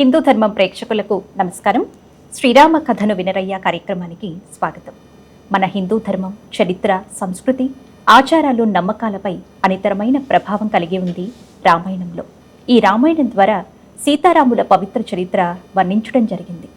హిందూ ధర్మం ప్రేక్షకులకు నమస్కారం. శ్రీరామ కథను వినరయ్య కార్యక్రమానికి స్వాగతం. మన హిందూ ధర్మం చరిత్ర సంస్కృతి ఆచారాలు నమ్మకాలపై అనితరమైన ప్రభావం కలిగి ఉంది రామాయణంలో. ఈ రామాయణం ద్వారా సీతారాముల పవిత్ర చరిత్ర వర్ణించడం జరిగింది.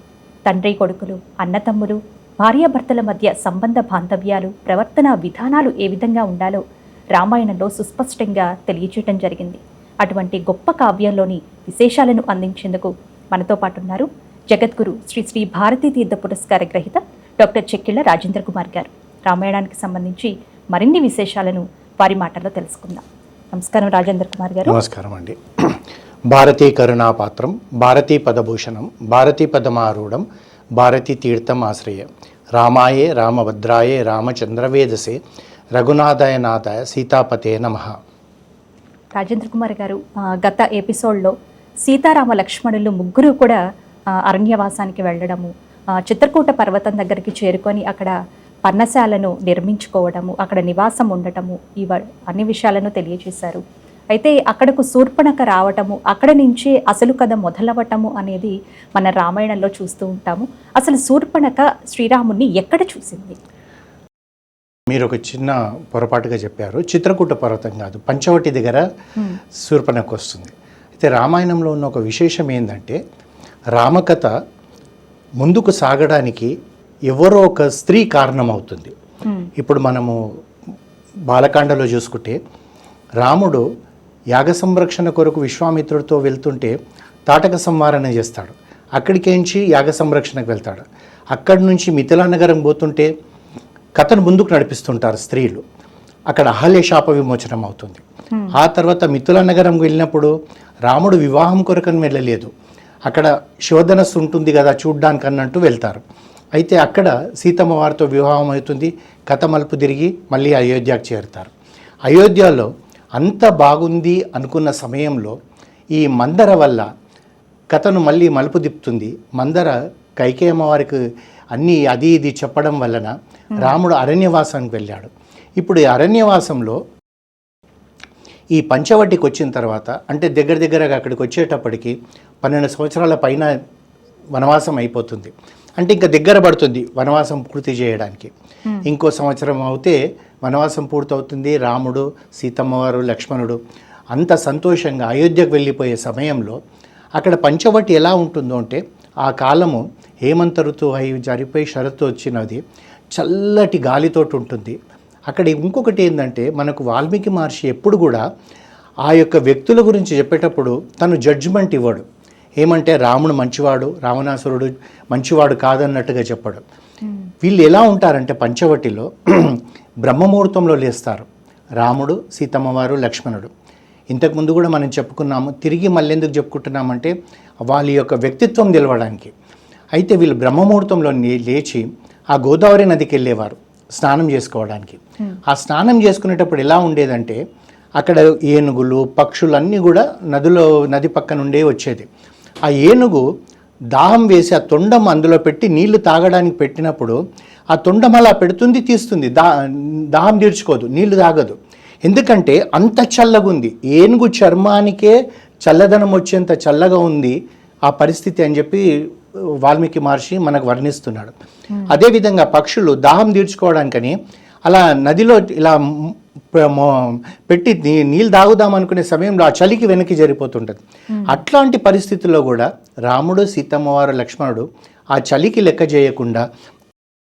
తండ్రి కొడుకులు అన్నతమ్ములు భార్యాభర్తల మధ్య సంబంధ బాంధవ్యాలు ప్రవర్తన విధానాలు ఏ విధంగా ఉండాలో రామాయణంలో సుస్పష్టంగా తెలియచేయటం జరిగింది. అటువంటి గొప్ప కావ్యంలోని విశేషాలను అందించేందుకు మనతో పాటు ఉన్నారు జగద్గురు శ్రీ శ్రీ భారతీ తీర్థ పురస్కార గ్రహీత డాక్టర్ చెక్కిళ్ళ రాజేంద్ర కుమార్ గారు. రామాయణానికి సంబంధించి మరిన్ని విశేషాలను వారి మాటల్లో తెలుసుకుందాం. నమస్కారం రాజేంద్ర కుమార్ గారు. నమస్కారం అండి. భారతీ కరుణాపాత్రం భారతీ పదభూషణం భారతీ పదమారూఢం భారతీ తీర్థం ఆశ్రయ. రామాయే రామభద్రాయే రామచంద్రవేదసే రఘునాథాయ నాథాయ సీతాపతే నమ. రాజేంద్ర కుమార్ గారు గత ఎపిసోడ్లో సీతారామ లక్ష్మణులు ముగ్గురు కూడా అరణ్యవాసానికి వెళ్ళడము చిత్రకూట పర్వతం దగ్గరికి చేరుకొని అక్కడ పర్ణశాలను నిర్మించుకోవడము అక్కడ నివాసం ఉండటము ఇవ అన్ని విషయాలను తెలియజేశారు. అయితే అక్కడకు శూర్పణక రావటము అక్కడ నుంచే అసలు కథ మొదలవటము అనేది మన రామాయణంలో చూస్తూ ఉంటాము. అసలు శూర్పణక శ్రీరాముని ఎక్కడ చూసింది? మీరు ఒక చిన్న పొరపాటుగా చెప్పారు. చిత్రకూట పర్వతం కాదు పంచవటి దగ్గర శూర్పణకు వస్తుంది. అయితే రామాయణంలో ఉన్న ఒక విశేషం ఏంటంటే రామకథ ముందుకు సాగడానికి ఎవరో ఒక స్త్రీ కారణమవుతుంది. ఇప్పుడు మనము బాలకాండలో చూసుకుంటే రాముడు యాగ సంరక్షణ కొరకు విశ్వామిత్రుడితో వెళ్తుంటే తాటక సంవారణ చేస్తాడు. అక్కడికేంచి యాగ సంరక్షణకు వెళ్తాడు? అక్కడి నుంచి మిథిలా నగరం పోతుంటే కథను ముందుకు నడిపిస్తుంటారు స్త్రీలు. అక్కడ అహల్య శాప విమోచనం అవుతుంది. ఆ తర్వాత మిథుల నగరం వెళ్ళినప్పుడు రాముడు వివాహం కొరకని వెళ్ళలేదు. అక్కడ శివధనస్సు ఉంటుంది కదా చూడ్డానికి అన్నట్టు వెళ్తారు. అయితే అక్కడ సీతమ్మ వారితో వివాహం అవుతుంది. కథ మలుపు తిరిగి మళ్ళీ అయోధ్యకు చేరుతారు. అయోధ్యలో అంత బాగుంది అనుకున్న సమయంలో ఈ మందర వల్ల కథను మళ్ళీ మలుపు తిప్పుతుంది. మందర కైకేయమ్మ వారికి అన్నీ అది ఇది చెప్పడం వలన రాముడు అరణ్యవాసానికి వెళ్ళాడు. ఇప్పుడు ఈ అరణ్యవాసంలో ఈ పంచవటికి వచ్చిన తర్వాత అంటే దగ్గర దగ్గరగా అక్కడికి వచ్చేటప్పటికి పన్నెండు సంవత్సరాల పైన వనవాసం అయిపోతుంది. అంటే ఇంకా దగ్గర పడుతుంది వనవాసం పూర్తి చేయడానికి. ఇంకో సంవత్సరం అవుతే వనవాసం పూర్తవుతుంది రాముడు సీతమ్మవారు లక్ష్మణుడు. అంత సంతోషంగా అయోధ్యకు వెళ్ళిపోయే సమయంలో అక్కడ పంచవటి ఎలా ఉంటుందో అంటే ఆ కాలము హేమంత ఋతువు అయి జరిపోయి షరతు వచ్చినది. చల్లటి గాలితోటి ఉంటుంది. అక్కడ ఇంకొకటి ఏంటంటే మనకు వాల్మీకి మహర్షి ఎప్పుడు కూడా ఆ యొక్క వ్యక్తుల గురించి చెప్పేటప్పుడు తను జడ్జిమెంట్ ఇవ్వడు. ఏమంటే రాముడు మంచివాడు రావణాసురుడు మంచివాడు కాదన్నట్టుగా చెప్పడు. వీళ్ళు ఎలా ఉంటారంటే పంచవటిలో బ్రహ్మముహూర్తంలో లేస్తారు. రాముడు సీతమ్మవారు లక్ష్మణుడు. ఇంతకుముందు కూడా మనం చెప్పుకున్నాము తిరిగి మళ్ళీ ఎందుకు చెప్పుకుంటున్నామంటే వాళ్ళ యొక్క వ్యక్తిత్వం తెలవడానికి. అయితే వీళ్ళు బ్రహ్మముహూర్తంలో లేచి ఆ గోదావరి నదికి వెళ్ళేవారు స్నానం చేసుకోవడానికి. ఆ స్నానం చేసుకునేటప్పుడు ఎలా ఉండేదంటే అక్కడ ఏనుగులు పక్షులు అన్నీ కూడా నదిలో నది పక్క నుండే వచ్చేది. ఆ ఏనుగు దాహం వేసి ఆ తొండం అందులో పెట్టి నీళ్ళు తాగడానికి పెట్టినప్పుడు ఆ తొండం అలా పెడుతుంది తీస్తుంది. దా దాహం తీర్చుకోదు నీళ్ళు తాగదు. ఎందుకంటే అంత చల్లగా ఉంది ఏనుగు చర్మానికే చల్లదనం వచ్చేంత చల్లగా ఉంది ఆ పరిస్థితి అని చెప్పి వాల్మీకి మహర్షి మనకు వర్ణిస్తున్నాడు. అదేవిధంగా పక్షులు దాహం తీర్చుకోవడానికని అలా నదిలో ఇలా పెట్టి నీళ్ళు తాగుదాం అనుకునే సమయంలో ఆ చలికి వెనక్కి జరిపోతుంటుంది అట్లాంటి పరిస్థితుల్లో కూడా రాముడు సీతమ్మవారు లక్ష్మణుడు ఆ చలికి లెక్క చేయకుండా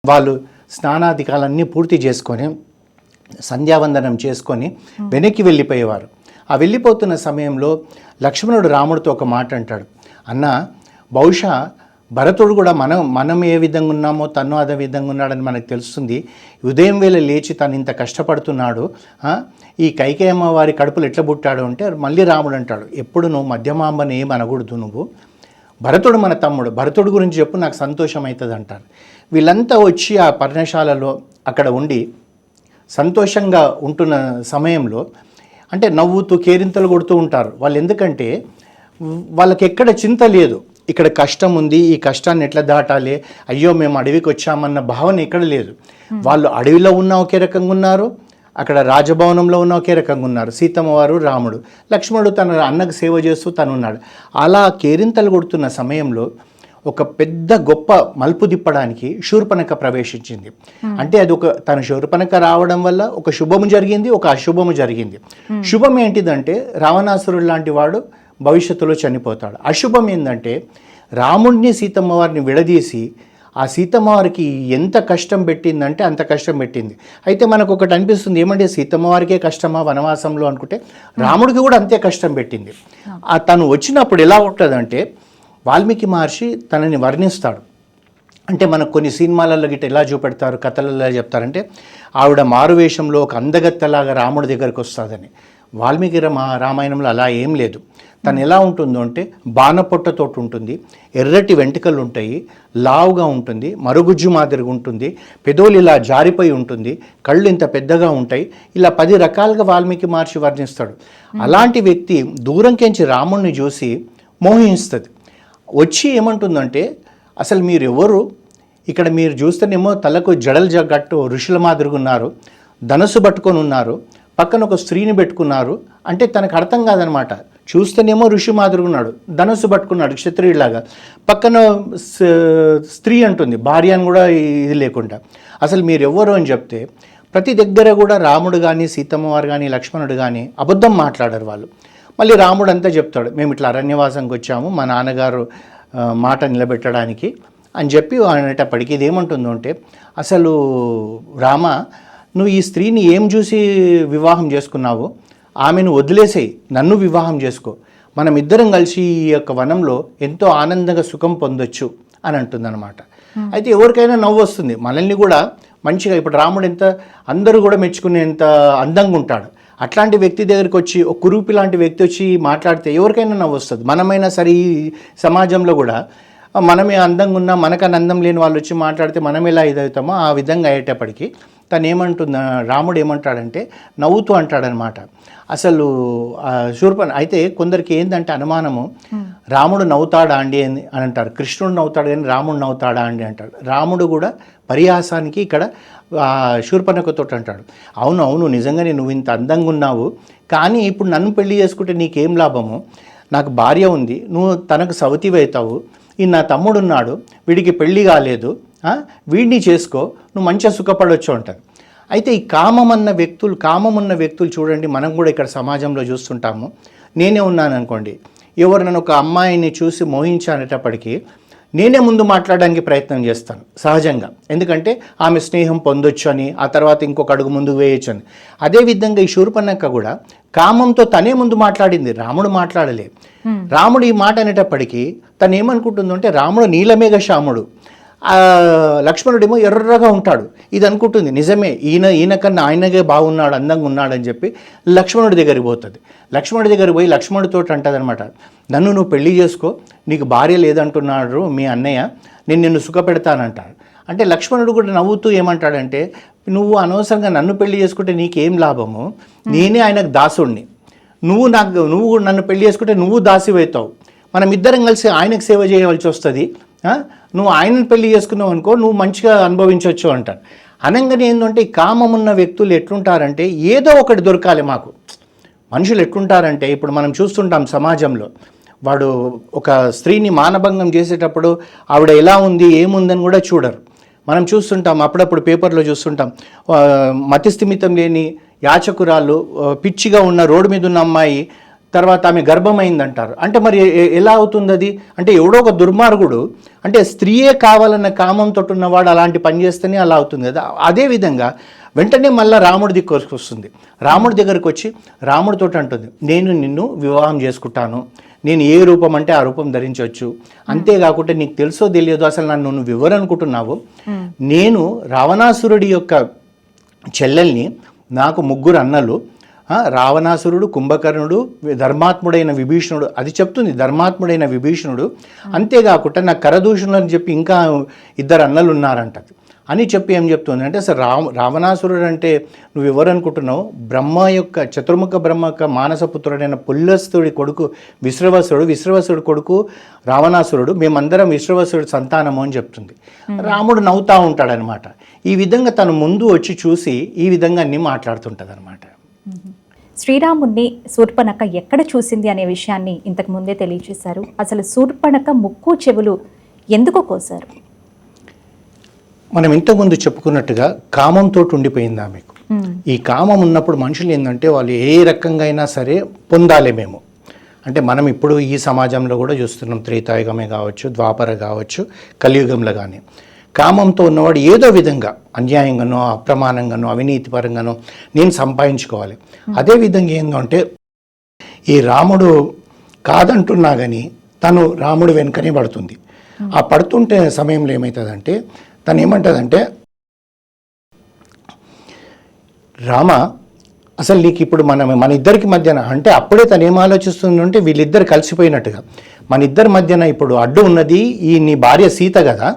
వాళ్ళు స్నానాధికాలన్నీ పూర్తి చేసుకొని సంధ్యావందనం చేసుకొని వెనక్కి వెళ్ళిపోయేవారు. ఆ వెళ్ళిపోతున్న సమయంలో లక్ష్మణుడు రాముడితో ఒక మాట అంటాడు. అన్న బహుశా భరతుడు కూడా మనం మనం ఏ విధంగా ఉన్నామో తను అదే విధంగా ఉన్నాడని మనకు తెలుస్తుంది. ఉదయం వేళ లేచి తను ఇంత కష్టపడుతున్నాడు ఈ కైకేయమ్మ వారి కడుపులు ఎట్లా పుట్టాడు అంటే మళ్ళీ రాముడు అంటాడు. ఎప్పుడు నువ్వు మధ్యమాంబని ఏం అనకూడదు నువ్వు. భరతుడు మన తమ్ముడు. భరతుడు గురించి చెప్పు నాకు సంతోషం అవుతుంది అంటారు. వీళ్ళంతా వచ్చి ఆ పర్ణశాలలో అక్కడ ఉండి సంతోషంగా ఉంటున్న సమయంలో అంటే నవ్వుతూ కేరింతలు కొడుతూ ఉంటారు. వాళ్ళు ఎందుకంటే వాళ్ళకి ఎక్కడ చింత లేదు. ఇక్కడ కష్టం ఉంది ఈ కష్టాన్ని ఎట్లా దాటాలి అయ్యో మేము అడవికి వచ్చామన్న భావన ఇక్కడ లేదు. వాళ్ళు అడవిలో ఉన్న ఒకే రకంగా ఉన్నారు అక్కడ రాజభవనంలో ఉన్న ఒకే రకంగా ఉన్నారు. సీతమ్మ వారు రాముడు. లక్ష్మణుడు తన అన్నకు సేవ చేస్తూ తను ఉన్నాడు అలా కేరింతలు కొడుతున్న సమయంలో ఒక పెద్ద గొప్ప మలుపు తిప్పడానికి శూర్పణక ప్రవేశించింది. అంటే అది ఒక తన శూర్పణక రావడం వల్ల ఒక శుభము జరిగింది ఒక అశుభము జరిగింది. శుభం ఏంటిదంటే రావణాసురుడు లాంటి వాడు భవిష్యత్తులో చనిపోతాడు. అశుభం ఏంటంటే రాముడిని సీతమ్మ వారిని విడదీసి ఆ సీతమ్మ వారికి ఎంత కష్టం పెట్టిందంటే అంత కష్టం పెట్టింది. అయితే మనకు ఒకటి అనిపిస్తుంది ఏమంటే సీతమ్మ వారికే కష్టమా వనవాసంలో అనుకుంటే రాముడికి కూడా అంతే కష్టం పెట్టింది. ఆ తను వచ్చినప్పుడు ఎలా ఉంటుందంటే వాల్మీకి మహర్షి తనని వర్ణిస్తాడు. అంటే మనకు కొన్ని సినిమాలలో గిట్ట ఎలా చూపెడతారు కథలలో ఎలా చెప్తారంటే ఆవిడ మారువేషంలో ఒక అందగత్తలాగా రాముడి దగ్గరికి వస్తుందని. వాల్మీకి రమ- రామాయణంలో అలా ఏం లేదు. తను ఎలా ఉంటుందో అంటే బాణపొట్టతోటి ఉంటుంది ఎర్రటి వెంట్రుకలు ఉంటాయి లావుగా ఉంటుంది మరుగుజ్జు మాదిరిగా ఉంటుంది పెదోలు ఇలా జారిపోయి ఉంటుంది కళ్ళు ఇంత పెద్దగా ఉంటాయి ఇలా పది రకాలుగా వాల్మీకి మహర్షి వర్ణిస్తాడు. అలాంటి వ్యక్తి దూరంకెంచి రాముణ్ణి చూసి మోహిస్తుంది వచ్చి ఏమంటుందంటే అసలు మీరు ఎవరు ఇక్కడ మీరు చూస్తేనేమో తలకు జడలు జగ్గట్టు ఋషుల మాదిరిగా ఉన్నారు ధనస్సు పట్టుకొని ఉన్నారు పక్కన ఒక స్త్రీని పెట్టుకున్నారు. అంటే తనకు అర్థం కాదనమాట. చూస్తేనేమో ఋషి మాదిరిగా ఉన్నాడు ధనస్సు పట్టుకున్నాడు క్షత్రియుడిలాగా. పక్కన స్త్రీ అంటుంది భార్య అని కూడా ఇది లేకుండా. అసలు మీరు ఎవరు అని చెప్తే ప్రతి దగ్గర కూడా రాముడు కానీ సీతమ్మవారు కానీ లక్ష్మణుడు కానీ అబద్ధం మాట్లాడారు వాళ్ళు. మళ్ళీ రాముడు అంతా చెప్తాడు మేము ఇట్లా అరణ్యవాసంకి వచ్చాము మా నాన్నగారు మాట నిలబెట్టడానికి అని చెప్పి అనేటప్పటికి ఇది ఏమంటుందో అంటే అసలు రామ నువ్వు ఈ స్త్రీని ఏం చూసి వివాహం చేసుకున్నావు? ఆమెను వదిలేసేయి నన్ను వివాహం చేసుకో. మనం ఇద్దరం కలిసి ఈ యొక్క వనంలో ఎంతో ఆనందంగా సుఖం పొందొచ్చు అని అంటుందన్నమాట. అయితే ఎవరికైనా నవ్వు వస్తుంది. మనల్ని కూడా మంచిగా ఇప్పుడు రాముడు ఎంత అందరూ కూడా మెచ్చుకునేంత అందంగా ఉంటాడు. అట్లాంటి వ్యక్తి దగ్గరికి వచ్చి ఒక కురూపి లాంటి వ్యక్తి వచ్చి మాట్లాడితే ఎవరికైనా నవ్వు వస్తుంది. మనమైనా సరే ఈ సమాజంలో కూడా మనమే అందంగా ఉన్నా మనకన్నా అందం లేని వాళ్ళు వచ్చి మాట్లాడితే మనం ఎలా ఇదవుతామో ఆ విధంగా అయ్యేటప్పటికీ తను ఏమంటుందా రాముడు ఏమంటాడంటే నవ్వుతూ అంటాడనమాట అసలు శూర్పణ అయితే కొందరికి ఏంటంటే అనుమానము రాముడు నవ్వుతాడా అండి అని అని అంటారు. కృష్ణుడు నవ్వుతాడు కానీ రాముడు నవ్వుతాడా అండి అంటాడు. రాముడు కూడా పరిహాసానికి ఇక్కడ శూర్పణకతో అంటాడు. అవును అవును నిజంగానే నువ్వు ఇంత అందంగా ఉన్నావు కానీ ఇప్పుడు నన్ను పెళ్ళి చేసుకుంటే నీకేం లాభము? నాకు భార్య ఉంది నువ్వు తనకు సవతివైతావు ఈ నా తమ్ముడున్నాడు వీడికి పెళ్ళి కాలేదు వీడిని చేసుకో నువ్వు మంచిగా సుఖపడవచ్చు అంటారు. అయితే ఈ కామం అన్న వ్యక్తులు కామం ఉన్న వ్యక్తులు చూడండి మనం కూడా ఇక్కడ సమాజంలో చూస్తుంటాము. నేనే ఉన్నాను అనుకోండి ఎవరు నన్ను ఒక అమ్మాయిని చూసి మోహించానేటప్పటికీ నేనే ముందు మాట్లాడడానికి ప్రయత్నం చేస్తాను సహజంగా. ఎందుకంటే ఆమె స్నేహం పొందొచ్చు అని ఆ తర్వాత ఇంకొక అడుగు ముందుకు వేయొచ్చు అని. అదేవిధంగా ఈ శూర్పణక్క కూడా కామంతో తనే ముందు మాట్లాడింది రాముడు మాట్లాడలే. రాముడు ఈ మాట అనేటప్పటికీ తను ఏమనుకుంటుందో అంటే రాముడు నీలమేఘ శ్యాముడు. లక్ష్మణుడేమో ఎర్రగా ఉంటాడు. ఇది అనుకుంటుంది నిజమే ఈయన ఈయన కన్నా ఆయనగే బాగున్నాడు అందంగా ఉన్నాడని చెప్పి లక్ష్మణుడి దగ్గరికి పోతుంది. లక్ష్మణుడి దగ్గరికి పోయి లక్ష్మణుడితో అంటదనమాట నన్ను నువ్వు పెళ్ళి చేసుకో నీకు భార్య లేదంటున్నాడు మీ అన్నయ్య నేను నిన్ను సుఖపెడతానంటాడు. అంటే లక్ష్మణుడు కూడా నవ్వుతూ ఏమంటాడంటే నువ్వు అనవసరంగా నన్ను పెళ్ళి చేసుకుంటే నీకేం లాభము? నేనే ఆయనకు దాసుడిని నువ్వు నాకు నువ్వు నన్ను పెళ్ళి చేసుకుంటే నువ్వు దాసివైతావు. మనం ఇద్దరం కలిసి ఆయనకు సేవ చేయవలసి వస్తుంది. నువ్వు ఆయనను పెళ్ళి చేసుకున్నావు అనుకో నువ్వు మంచిగా అనుభవించవచ్చు అంటారు అనగానే ఏంటంటే ఈ కామం ఉన్న వ్యక్తులు ఎట్లుంటారంటే ఏదో ఒకటి దొరకాలి మాకు. మనుషులు ఎట్లుంటారంటే ఇప్పుడు మనం చూస్తుంటాం సమాజంలో వాడు ఒక స్త్రీని మానభంగం చేసేటప్పుడు ఆవిడ ఎలా ఉంది ఏముందని కూడా చూడరు. మనం చూస్తుంటాం అప్పుడప్పుడు పేపర్లో చూస్తుంటాం మతిస్థిమితం లేని యాచకురాలు పిచ్చిగా ఉన్న రోడ్డు మీద ఉన్న అమ్మాయి తర్వాత ఆమె గర్భమైందంటారు. అంటే మరి ఎలా అవుతుంది అది అంటే ఎవడో ఒక దుర్మార్గుడు అంటే స్త్రీయే కావాలన్న కామంతో ఉన్నవాడు అలాంటి పని చేస్తేనే అలా అవుతుంది కదా. అదేవిధంగా వెంటనే మళ్ళీ రాముడి దగ్గరకు వస్తుంది. రాముడి దగ్గరకు వచ్చి రాముడితో అంటుంది నేను నిన్ను వివాహం చేసుకుంటాను. నేను ఏ రూపం అంటే ఆ రూపం ధరించవచ్చు. అంతేకాకుండా నీకు తెలుసో తెలియదో అసలు నన్ను నువ్వు వివరనుకుంటున్నావు. నేను రావణాసురుడి యొక్క చెల్లెల్ని నాకు ముగ్గురు అన్నలు రావణాసురుడు కుంభకర్ణుడు ధర్మాత్ముడైన విభీషణుడు అది చెప్తుంది ధర్మాత్ముడైన విభీషణుడు. అంతేకాకుండా నాకు కరదూషణులు అని చెప్పి ఇంకా ఇద్దరు అన్నలు ఉన్నారంట అని చెప్పి ఏం చెప్తుంది అంటే అసలు రావ రావణాసురుడు అంటే నువ్వు ఎవరు అనుకుంటున్నావు బ్రహ్మ యొక్క చతుర్ముఖ బ్రహ్మ యొక్క మానసపుత్రుడైన పుల్లస్తుడి కొడుకు విశ్రవసుడు విశ్రవసుడు కొడుకు రావణాసురుడు మేమందరం విశ్రవసుడు సంతానము అని చెప్తుంది. రాముడు నవ్వుతా ఉంటాడనమాట. ఈ విధంగా తను ముందు వచ్చి చూసి ఈ విధంగా అన్ని మాట్లాడుతుంటుంది అనమాట శ్రీరాముణ్ణి శూర్పణక ఎక్కడ చూసింది అనే విషయాన్ని ఇంతకు ముందే తెలియజేశారు. అసలు శూర్పణక ముక్కు చెవులు ఎందుకు కోసారు? మనం ఇంతకుముందు చెప్పుకున్నట్టుగా కామంతో ఉండిపోయింది ఆమెకు ఈ కామం ఉన్నప్పుడు మనుషులు ఏంటంటే వాళ్ళు ఏ రకంగా అయినా సరే పొందాలి మేము. అంటే మనం ఇప్పుడు ఈ సమాజంలో కూడా చూస్తున్నాం త్రేతాయుగమే కావచ్చు ద్వాపర కావచ్చు కలియుగంలో కానీ. కామంతో ఉన్నవాడు ఏదో విధంగా అన్యాయంగానో అప్రమాణంగానో అవినీతిపరంగానో నేను సంపాదించుకోవాలి. అదే విధంగా ఏంటంటే ఈ రాముడు కాదంటున్నా కానీ తను రాముడు వెనుకనే పడుతుంది. ఆ పడుతుంటే సమయంలో ఏమవుతుందంటే తను ఏమంటుందంటే రామ అసలు నీకు ఇప్పుడు మన మన ఇద్దరికి మధ్యన అంటే అప్పుడే తను ఏం ఆలోచిస్తుందంటే వీళ్ళిద్దరు కలిసిపోయినట్టుగా. మన ఇద్దరి మధ్యన ఇప్పుడు అడ్డు ఉన్నది ఈ నీ భార్య సీత కదా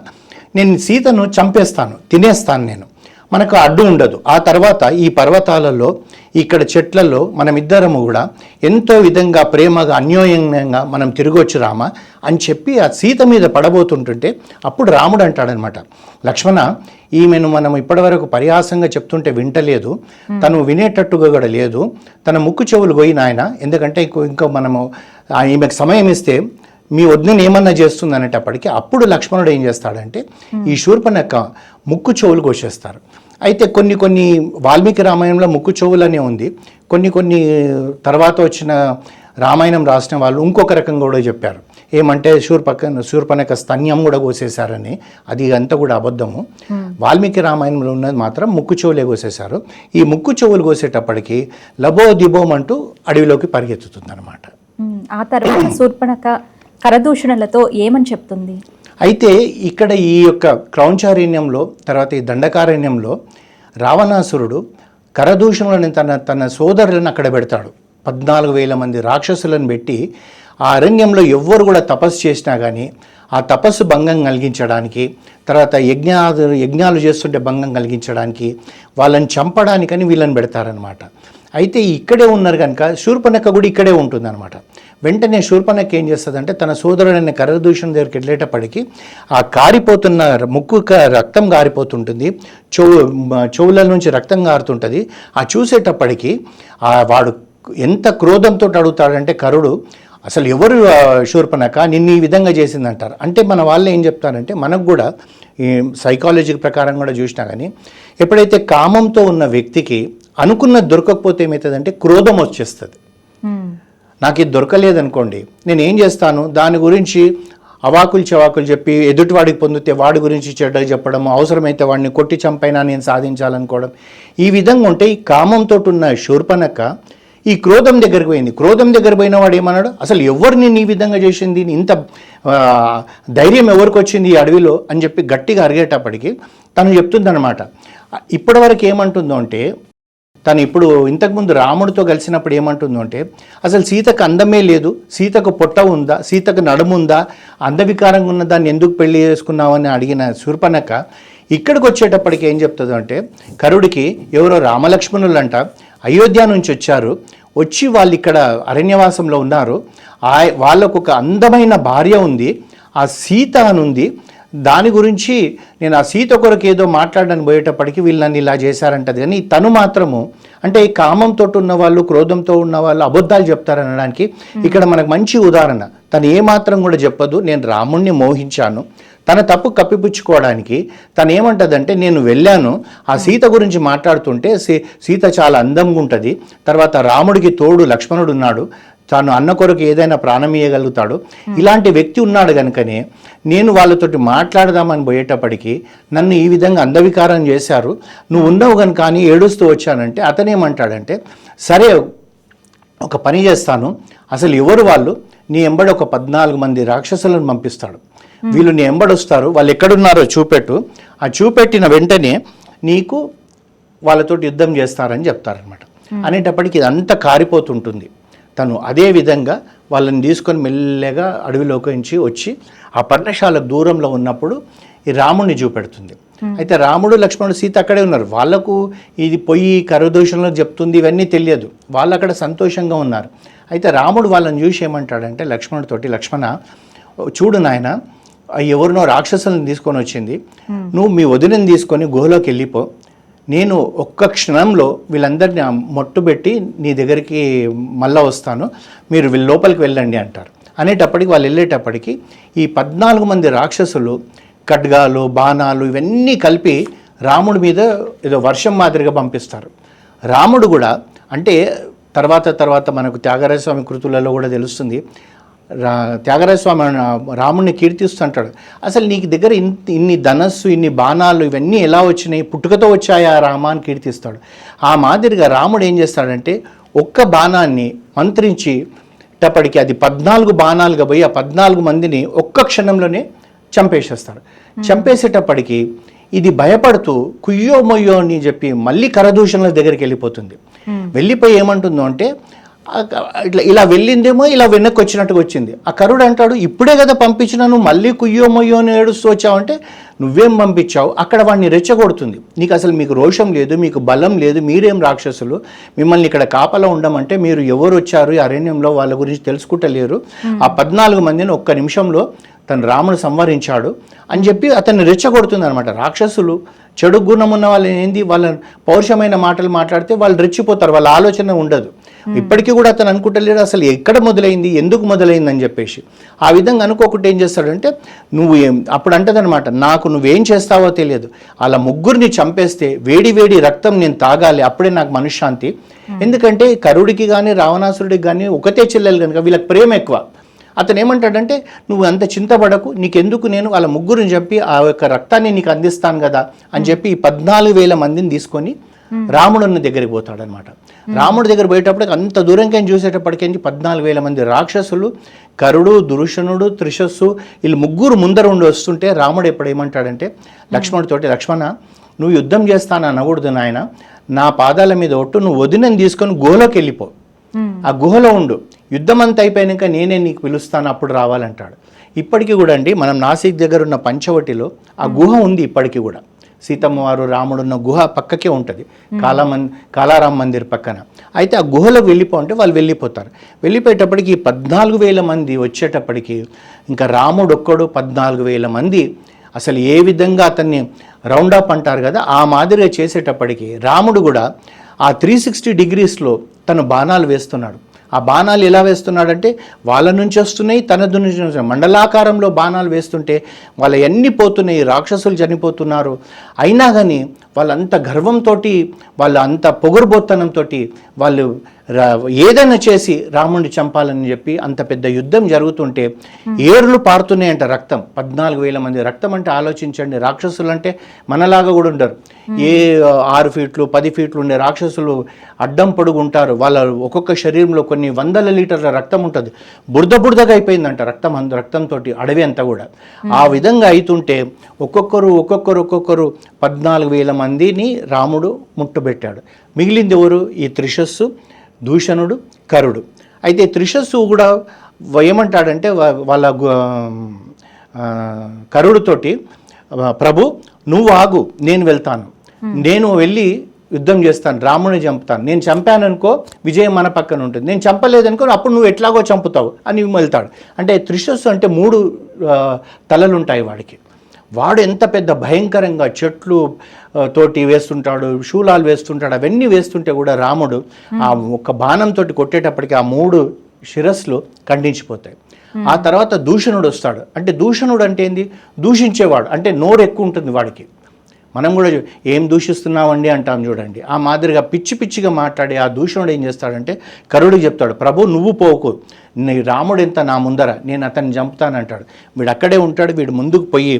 నేను సీతను చంపేస్తాను తినేస్తాను నేను. మనకు అడ్డు ఉండదు. ఆ తర్వాత ఈ పర్వతాలలో ఇక్కడ చెట్లలో మనమిద్దరము కూడా ఎంతో విధంగా ప్రేమగా అన్యోన్యంగా మనం తిరగొచ్చు రామ అని చెప్పి ఆ సీత మీద పడబోతుంటుంటే అప్పుడు రాముడు అంటాడనమాట లక్ష్మణ ఈమెను మనం ఇప్పటివరకు పరిహాసంగా చెప్తుంటే వింటలేదు. తను వినేటట్టుగా కూడా లేదు. తన ముక్కు చెవులు పోయి నాయన ఎందుకంటే ఇంకో ఇంకా మనము ఈమెకు సమయం ఇస్తే మీ వద్దని ఏమన్నా చేస్తుంది అనేటప్పటికీ అప్పుడు లక్ష్మణుడు ఏం చేస్తాడంటే ఈ శూర్పణక ముక్కు చెవులు కోసేస్తారు. అయితే కొన్ని కొన్ని వాల్మీకి రామాయణంలో ముక్కు చెవులనే ఉంది. కొన్ని కొన్ని తర్వాత వచ్చిన రామాయణం రాసిన వాళ్ళు ఇంకొక రకంగా కూడా చెప్పారు. ఏమంటే శూర్పక శూర్పణక స్తన్యం కూడా కోసేశారని. అది అంతా కూడా అబద్ధము. వాల్మీకి రామాయణంలో ఉన్నది మాత్రం ముక్కు చెవులే కోసేశారు. ఈ ముక్కు చెవులు కోసేటప్పటికి లబో దిబోం అంటూ అడవిలోకి పరిగెత్తుతుంది అనమాట ఆ తర్వాత శూర్పణక కరదూషణలతో ఏమని చెప్తుంది? అయితే ఇక్కడ ఈ యొక్క క్రౌంచారణ్యంలో తర్వాత ఈ దండకారణ్యంలో రావణాసురుడు కరదూషణులను తన తన సోదరులను అక్కడ పెడతాడు. పద్నాలుగు వేల మంది రాక్షసులను పెట్టి ఆ అరణ్యంలో ఎవ్వరు కూడా తపస్సు చేసినా కానీ ఆ తపస్సు భంగం కలిగించడానికి తర్వాత యజ్ఞాలు యజ్ఞాలు చేస్తుంటే భంగం కలిగించడానికి వాళ్ళని చంపడానికని వీళ్ళని పెడతారనమాట అయితే ఇక్కడే ఉన్నారు కనుక శూర్పణఖ కూడా ఇక్కడే ఉంటుందన్నమాట. వెంటనే శూర్పణఖ ఏం చేస్తుందంటే తన సోదరుడైన కరదూషణ దగ్గరికి వెళ్ళేటప్పటికి ఆ కారిపోతున్న ముక్కు రక్తం కారిపోతుంటుంది చెవు చెవుల నుంచి రక్తం కారుతుంటుంది ఆ చూసేటప్పటికి ఆ వాడు ఎంత క్రోధంతో అడుగుతాడంటే కరుడు అసలు ఎవరు ఆ, శూర్పణక నిన్ను ఈ విధంగా చేసిందంటారు. అంటే మన వాళ్ళు ఏం చెప్తారంటే మనకు కూడా ఈ సైకాలజీ ప్రకారం కూడా చూసినా కానీ ఎప్పుడైతే కామంతో ఉన్న వ్యక్తికి అనుకున్నది దొరకకపోతే ఏమవుతుందంటే క్రోధం వచ్చేస్తుంది. నాకు ఇది దొరకలేదనుకోండి నేను ఏం చేస్తాను? దాని గురించి అవాకులు చవాకులు చెప్పి ఎదుటివాడికి పొందితే వాడి గురించి చెడ్డగా చెప్పడం అవసరమైతే వాడిని కొట్టి చంపైనా నేను సాధించాలనుకోవడం ఈ విధంగా ఉంటే ఈ కామంతో ఉన్న శూర్పణక ఈ క్రోధం దగ్గరికి పోయింది. క్రోధం దగ్గర పోయిన వాడు ఏమన్నాడు? అసలు ఎవరిని నీ విధంగా చేసింది? ఇంత ధైర్యం ఎవరికి వచ్చింది ఈ అడవిలో? అని చెప్పి గట్టిగా అరిగేటప్పటికి తను చెప్తుందనమాట ఇప్పటివరకు ఏమంటుందో అంటే తను ఇప్పుడు ఇంతకుముందు రాముడితో కలిసినప్పుడు ఏమంటుందో అంటే అసలు సీతకు అందమే లేదు. సీతకు పొట్ట ఉందా? సీతకు నడుముందా అందవికారంగా ఉన్న దాన్ని ఎందుకు పెళ్ళి చేసుకున్నావని అడిగిన శూర్పణక ఇక్కడికి వచ్చేటప్పటికి ఏం చెప్తుందో అంటే కరుడికి ఎవరో రామలక్ష్మణులంట అంట అయోధ్య నుంచి వచ్చారు. వచ్చి వాళ్ళు ఇక్కడ అరణ్యవాసంలో ఉన్నారు. ఆ వాళ్ళకు ఒక అందమైన భార్య ఉంది. ఆ సీత అని ఉంది. దాని గురించి నేను ఆ సీత కొరకు ఏదో మాట్లాడడానికి పోయేటప్పటికి వీళ్ళు నన్ను ఇలా చేశారంటది. కానీ తను మాత్రము అంటే ఈ కామంతో ఉన్న వాళ్ళు క్రోధంతో ఉన్న వాళ్ళు అబద్ధాలు చెప్తారనడానికి ఇక్కడ మనకు మంచి ఉదాహరణ. తను ఏ మాత్రం కూడా చెప్పదు. నేను రాముణ్ణి మోహించాను. తన తప్పు కప్పిపుచ్చుకోవడానికి తను ఏమంటదంటే నేను వెళ్ళాను ఆ సీత గురించి మాట్లాడుతుంటే సీ- సీత చాలా అందంగా ఉంటుంది. తర్వాత రాముడికి తోడు లక్ష్మణుడు ఉన్నాడు. తాను అన్న కొరకు ఏదైనా ప్రాణం ఇయ్యగలుగుతాడు. ఇలాంటి వ్యక్తి ఉన్నాడు కనుకనే నేను వాళ్ళతోటి మాట్లాడదామని పోయేటప్పటికి నన్ను ఈ విధంగా అందవికారం చేశారు. నువ్వు ఉన్నావు కనుక అని ఏడుస్తూ వచ్చానంటే అతనేమంటాడంటే సరే ఒక పని చేస్తాను. అసలు ఎవరు వాళ్ళు? నీ ఎంబడి ఒక పద్నాలుగు మంది రాక్షసులను పంపిస్తాడు. వీళ్ళు నీ ఎంబడొస్తారు వాళ్ళు ఎక్కడున్నారో చూపెట్టు. ఆ చూపెట్టిన వెంటనే నీకు వాళ్ళతోటి యుద్ధం చేస్తారని చెప్తారనమాట అనేటప్పటికి ఇదంతా కారిపోతుంటుంది. తను అదే విధంగా వాళ్ళని తీసుకొని మెల్లగా అడవిలోకి నుంచి వచ్చి ఆ పర్ణశాలకు దూరంలో ఉన్నప్పుడు ఈ రాముణ్ణి చూపెడుతుంది. అయితే రాముడు లక్ష్మణుడు సీత అక్కడే ఉన్నారు. వాళ్ళకు ఇది పొయ్యి కరదోషంలో చెప్తుంది ఇవన్నీ తెలియదు. వాళ్ళు అక్కడ సంతోషంగా ఉన్నారు. అయితే రాముడు వాళ్ళని చూసి ఏమంటాడంటే లక్ష్మణుడితోటి లక్ష్మణ చూడు నాయన ఎవరినో రాక్షసులను తీసుకొని వచ్చింది. నువ్వు మీ వదినని తీసుకొని గుహలోకి వెళ్ళిపో. నేను ఒక్క క్షణంలో వీళ్ళందరినీ మొట్టుబెట్టి నీ దగ్గరికి మళ్ళా వస్తాను. మీరు వీళ్ళ లోపలికి వెళ్ళండి అంటారు. అనేటప్పటికి వాళ్ళు వెళ్ళేటప్పటికి ఈ పద్నాలుగు మంది రాక్షసులు ఖడ్గాలు బాణాలు ఇవన్నీ కలిపి రాముడి మీద ఏదో వర్షం మాదిరిగా పంపిస్తారు. రాముడు కూడా అంటే తర్వాత తర్వాత మనకు త్యాగరాజ స్వామి కృతులలో కూడా తెలుస్తుంది. రా త్యాగరాజ స్వామి అన్న- రాముడిని కీర్తిస్తుంటాడు. అసలు నీకు దగ్గర ఇన్- ఇన్ని ధనస్సు ఇన్ని బాణాలు ఇవన్నీ ఎలా వచ్చినాయి? పుట్టుకతో వచ్చాయా రామ అని కీర్తిస్తాడు. ఆ మాదిరిగా రాముడు ఏం చేస్తాడంటే ఒక్క బాణాన్ని మంత్రించి టప్పటికి అది పద్నాలుగు బాణాలుగా పోయి ఆ పద్నాలుగు మందిని ఒక్క క్షణంలోనే చంపేసేస్తాడు. చంపేసేటప్పటికి ఇది భయపడుతూ కుయ్యో మొయ్యో అని చెప్పి మళ్ళీ కరదూషణల దగ్గరికి వెళ్ళిపోతుంది. వెళ్ళిపోయి ఏమంటుందో అంటే ఇట్లా ఇలా వెళ్ళిందేమో ఇలా వెనక్కి వచ్చినట్టుగా వచ్చింది. ఆ కరుడు అంటాడు ఇప్పుడే కదా పంపించినాను మళ్ళీ కుయ్యో మొయ్యో అని ఏడుస్తూ వచ్చావంటే నువ్వేం పంపించావు? అక్కడ వాడిని రెచ్చగొడుతుంది. నీకు అసలు మీకు రోషం లేదు మీకు బలం లేదు మీరేం రాక్షసులు? మిమ్మల్ని ఇక్కడ కాపలా ఉండమంటే మీరు ఎవరు వచ్చారు? ఈ అరణ్యంలో వాళ్ళ గురించి తెలుసుకుంటలేరు. ఆ పద్నాలుగు మందిని ఒక్క నిమిషంలో తను రాముడు సంవరించాడు అని చెప్పి అతన్ని రెచ్చగొడుతుంది అనమాట రాక్షసులు చెడు గుణం ఉన్న వాళ్ళు ఏంది? వాళ్ళ పౌరుషమైన మాటలు మాట్లాడితే వాళ్ళు రెచ్చిపోతారు వాళ్ళ ఆలోచన ఉండదు. ఇప్పటికీ కూడా అతను అనుకుంటలేడు అసలు ఎక్కడ మొదలైంది ఎందుకు మొదలైంది అని చెప్పేసి. ఆ విధంగా అనుకోకుండా ఏం చేస్తాడంటే నువ్వు ఏం అప్పుడు అంటదనమాట నాకు నువ్వేం చేస్తావో తెలియదు. అలా ముగ్గురిని చంపేస్తే వేడి వేడి రక్తం నేను తాగాలి అప్పుడే నాకు మనశ్శాంతి. ఎందుకంటే కరుడికి కానీ రావణాసురుడికి కానీ ఒకటే చెల్లెలు కనుక వీళ్ళకి ప్రేమ ఎక్కువ. అతను ఏమంటాడంటే నువ్వు అంత చింతపడకు నీకెందుకు నేను వాళ్ళ ముగ్గురిని చెప్పి ఆ యొక్క రక్తాన్ని నీకు అందిస్తాను కదా అని చెప్పి ఈ పద్నాలుగు వేల మందిని తీసుకొని రాముడున్న దగ్గరికి పోతాడనమాట. రాముడి దగ్గర పోయేటప్పటికి అంత దూరంకి చూసేటప్పటికేంటి పద్నాలుగు వేల మంది రాక్షసులు కరుడు దురుషణుడు త్రిశస్సు వీళ్ళు ముగ్గురు ముందర ఉండి వస్తుంటే రాముడు ఎప్పుడు ఏమంటాడంటే లక్ష్మణుడితోటి లక్ష్మణ నువ్వు యుద్ధం చేస్తాను అనకూడదు నాయన. నా పాదాల మీద ఒట్టు నువ్వు వదినని తీసుకొని గోలోకి వెళ్ళిపో. ఆ గుహలో ఉండు. యుద్ధం అంతా అయిపోయాక నేనే నీకు పిలుస్తాను అప్పుడు రావాలంటాడు. ఇప్పటికీ కూడా అండి మనం నాసిక్ దగ్గర ఉన్న పంచవటిలో ఆ గుహ ఉంది ఇప్పటికీ కూడా. సీతమ్మ వారు రాముడు ఉన్న గుహ పక్కకే ఉంటుంది. కాలామన్ కాలారాం మందిర్ పక్కన. అయితే ఆ గుహలోకి వెళ్ళిపో అంటే వాళ్ళు వెళ్ళిపోతారు. వెళ్ళిపోయేటప్పటికి పద్నాలుగు వేల మంది వచ్చేటప్పటికి ఇంకా రాముడు ఒక్కడు పద్నాలుగు వేల మంది అసలు ఏ విధంగా అతన్ని రౌండ్ అప్ అంటారు కదా ఆ మాదిరిగా చేసేటప్పటికి రాముడు కూడా ఆ త్రీ సిక్స్టీ డిగ్రీస్లో తను బాణాలు వేస్తున్నాడు. ఆ బాణాలు ఎలా వేస్తున్నాడంటే వాళ్ళ నుంచి వస్తున్నాయి తన నుంచి వస్తున్నాయి. మండలాకారంలో బాణాలు వేస్తుంటే వాళ్ళ ఎన్ని పోతున్నాయి రాక్షసులు చనిపోతున్నారు. అయినా కానీ వాళ్ళంత గర్వంతో వాళ్ళు అంత పొగురుబోత్తనంతో వాళ్ళు ఏదైనా చేసి రాముడిని చంపాలని చెప్పి అంత పెద్ద యుద్ధం జరుగుతుంటే ఏర్లు పారుతున్నాయంట రక్తం. పద్నాలుగు వేల మంది రక్తం అంటే ఆలోచించండి. రాక్షసులు అంటే మనలాగా కూడా ఉండరు. ఏ ఆరు ఫీట్లు పది ఫీట్లు ఉండే రాక్షసులు అడ్డం పొడుగు ఉంటారు వాళ్ళ ఒక్కొక్క శరీరంలో కొన్ని వందల లీటర్ల రక్తం ఉంటుంది. బురద బురదగా అయిపోయిందంట రక్తం అంత రక్తంతో అడవి అంతా కూడా. ఆ విధంగా అవుతుంటే ఒక్కొక్కరు ఒక్కొక్కరు ఒక్కొక్కరు పద్నాలుగు వేల మందిని రాముడు ముట్టుబెట్టాడు. మిగిలింది ఎవరు? ఈ త్రిశస్సు దూషణుడు కరుడు. అయితే త్రిశస్సు కూడా ఏమంటాడంటే వాళ్ళ కరుడుతోటి "ఆ, ప్రభు నువ్వు ఆగు నేను వెళ్తాను. నేను వెళ్ళి యుద్ధం చేస్తాను రాముని చంపుతాను. నేను చంపాను అనుకో విజయం మన పక్కన ఉంటుంది. నేను చంపలేదనుకో అప్పుడు నువ్వు ఎట్లాగో చంపుతావు అని వెళ్తాడు. అంటే త్రిశస్సు అంటే మూడు ఆ, తలలు ఉంటాయి వాడికి. వాడు ఎంత పెద్ద భయంకరంగా చెట్లు తోటి వేస్తుంటాడు శూలాలు వేస్తుంటాడు అవన్నీ వేస్తుంటే కూడా రాముడు ఆ ఒక బాణంతో కొట్టేటప్పటికి ఆ మూడు శిరస్సులు ఖండించిపోతాయి. ఆ తర్వాత దూషణుడు వస్తాడు. అంటే దూషణుడు అంటే ఏంది? దూషించేవాడు. అంటే నోరు ఎక్కువ ఉంటుంది వాడికి. మనం కూడా ఏం దూషిస్తున్నామండి అంటాం చూడండి. ఆ మాదిరిగా పిచ్చి పిచ్చిగా మాట్లాడి ఆ దూషణుడు ఏం చేస్తాడంటే కరుడికి చెప్తాడు ప్రభు నువ్వు పోకు. నీ రాముడు ఎంత నా ముందర? నేను అతన్ని చంపుతానంటాడు. వీడు అక్కడే ఉంటాడు వీడు ముందుకు పోయి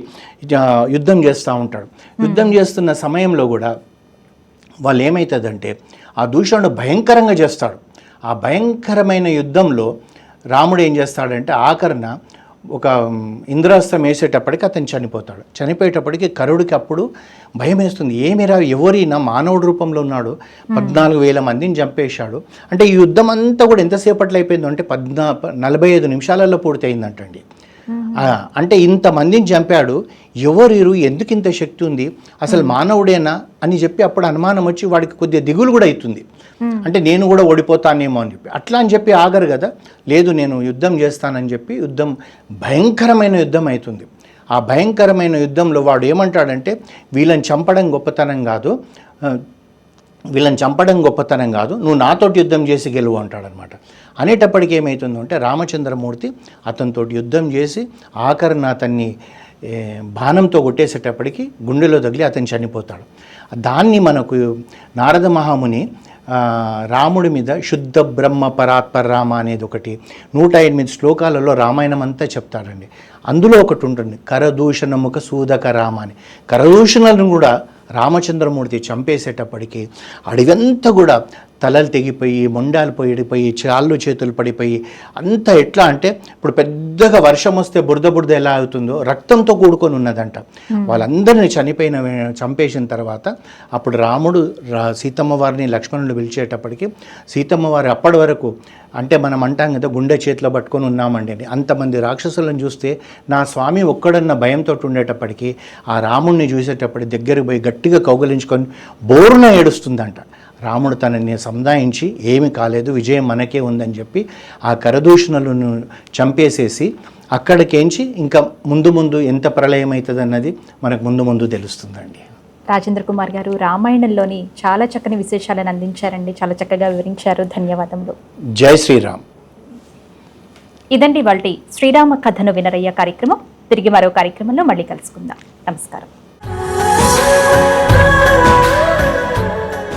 యుద్ధం చేస్తూ ఉంటాడు. యుద్ధం చేస్తున్న సమయంలో కూడా వాళ్ళు ఏమవుతుందంటే ఆ దూషణుడు భయంకరంగా చేస్తాడు. ఆ భయంకరమైన యుద్ధంలో రాముడు ఏం చేస్తాడంటే ఆఖరణ ఒక ఇంద్రాస్త్రం వేసేటప్పటికి అతను చనిపోతాడు. చనిపోయేటప్పటికి కరుడికి అప్పుడు భయం వేస్తుంది. ఏమిరా ఎవరైనా మానవుడి రూపంలో ఉన్నాడు? పద్నాలుగు వేల మందిని చంపేశాడు. అంటే ఈ యుద్ధం అంతా కూడా ఎంతసేపట్లో అయిపోయిందో అంటే పద్నా నలభై ఐదు నిమిషాలలో పూర్తి అయిందంటండి ఆ, అంటే ఇంతమందిని చంపాడు. ఎవరు ఎందుకు ఇంత శక్తి ఉంది? అసలు మానవుడేనా? అని చెప్పి అప్పుడు అనుమానం వచ్చి వాడికి కొద్దిగా దిగులు కూడా అవుతుంది. అంటే నేను కూడా ఓడిపోతానేమో అని చెప్పి. అట్లా అని చెప్పి ఆగరు కదా. లేదు నేను యుద్ధం చేస్తానని చెప్పి యుద్ధం భయంకరమైన యుద్ధం అవుతుంది. ఆ భయంకరమైన యుద్ధంలో వాడు ఏమంటాడంటే వీళ్ళని చంపడం గొప్పతనం కాదు. వీళ్ళని చంపడం గొప్పతనం కాదు. నువ్వు నాతోటి యుద్ధం చేసి గెలువు అంటాడనమాట. అనేటప్పటికి ఏమవుతుందో అంటే రామచంద్రమూర్తి అతనితోటి యుద్ధం చేసి ఆఖరిన అతన్ని బాణంతో కొట్టేసేటప్పటికి గుండెలో తగిలి అతను చనిపోతాడు. దాన్ని మనకు నారద మహాముని రాముడి మీద శుద్ధ బ్రహ్మ పరాత్పర రామ అనేది ఒకటి నూట ఎనిమిది శ్లోకాలలో రామాయణం అంతా చెప్తాడండి అందులో ఒకటి ఉంటుంది కరదూషణముఖ సూదక రామ అని. కరదూషణలను కూడా రామచంద్రమూర్తి చంపేసేటప్పటికి అడిగంత కూడా తలలు తెగిపోయి మొండాలు పోయిడిపోయి చాళ్ళు చేతులు పడిపోయి అంతా ఎట్లా అంటే ఇప్పుడు పెద్దగా వర్షం వస్తే బురద బురద ఎలా అవుతుందో రక్తంతో కూడుకొని ఉన్నదంట. వాళ్ళందరినీ చనిపోయిన చంపేసిన తర్వాత అప్పుడు రాముడు రా సీతమ్మ వారిని లక్ష్మణుడు పిలిచేటప్పటికి సీతమ్మ వారు అప్పటి వరకు అంటే మనం అంటాం కదా గుండె చేతిలో పట్టుకొని ఉన్నామండి అని. అంతమంది రాక్షసులను చూస్తే నా స్వామి ఒక్కడన్న భయంతో ఉండేటప్పటికి ఆ రాముడిని చూసేటప్పటికి దగ్గరికి పోయి గట్టిగా కౌగలించుకొని బోరున ఏడుస్తుందంట. రాముడు తనని సంధాయించి ఏమి కాలేదు విజయం మనకే ఉందని చెప్పి ఆ కరదూషణలను చంపేసేసి అక్కడికేంచి ఇంకా ముందు ముందు ఎంత ప్రళయం అవుతుంది అన్నది మనకు ముందు ముందు తెలుస్తుందండి. రాజేంద్ర కుమార్ గారు రామాయణంలోని చాలా చక్కని విశేషాలను అందించారండి. చాలా చక్కగా వివరించారు. ధన్యవాదములు. జై శ్రీరామ్. ఇదండి వాళ్ళ శ్రీరామ కథను వినరయ్య కార్యక్రమం. తిరిగి మరో కార్యక్రమంలో మళ్ళీ కలుసుకుందాం. నమస్కారం.